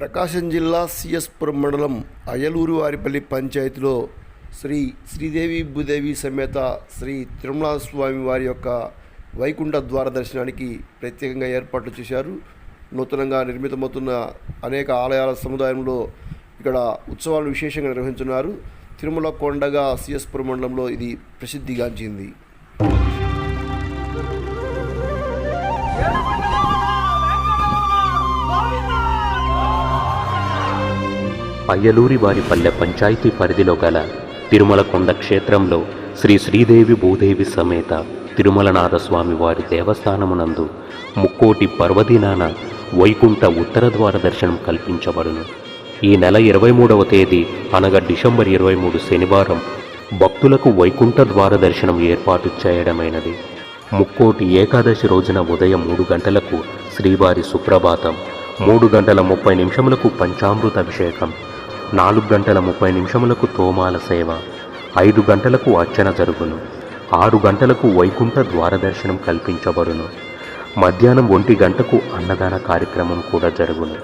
ప్రకాశం జిల్లా సిఎస్పురం మండలం అయలూరు వారిపల్లి పంచాయతీలో శ్రీ శ్రీదేవి భూదేవి సమేత శ్రీ తిరుమల స్వామి వారి యొక్క వైకుంఠ ద్వార దర్శనానికి ప్రత్యేకంగా ఏర్పాట్లు చేశారు. నూతనంగా నిర్మితమవుతున్న అనేక ఆలయాల సముదాయంలో ఇక్కడ ఉత్సవాలు విశేషంగా నిర్వహించున్నారు తిరుమల కొండగా సిఎస్పురం మండలంలో ఇది ప్రసిద్ధిగాంచింది. అయ్యలూరి పల్లె పంచాయతీ పరిధిలో గల తిరుమల కొండ క్షేత్రంలో శ్రీ శ్రీదేవి భూదేవి సమేత తిరుమలనాథస్వామి వారి దేవస్థానమునందు ముక్కోటి పర్వదినాన వైకుంఠ ఉత్తర ద్వార దర్శనం కల్పించబడును. ఈ నెల ఇరవై మూడవ తేదీ అనగా డిసెంబర్ ఇరవై మూడు శనివారం భక్తులకు వైకుంఠ ద్వార దర్శనం ఏర్పాటు చేయడమైనది. ముక్కోటి ఏకాదశి రోజున ఉదయం మూడు గంటలకు శ్రీవారి సుప్రభాతం మూడు గంటల ముప్పై నిమిషములకు పంచామృత అభిషేకం నాలుగు గంటల ముప్పై నిమిషములకు తోమాల సేవ ఐదు గంటలకు అర్చన జరుగును ఆరు గంటలకు వైకుంఠ ద్వారదర్శనం కల్పించబడును. మధ్యాహ్నం ఒంటి గంటకు అన్నదాన కార్యక్రమం కూడా జరుగును.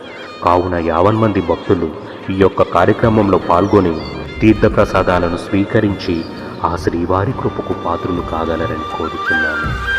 కావున యావన్ మంది భక్తులు ఈ యొక్క కార్యక్రమంలో పాల్గొని తీర్థప్రసాదాలను స్వీకరించి ఆ శ్రీవారి కృపకు పాత్రులు కాగలరని కోరుతున్నాను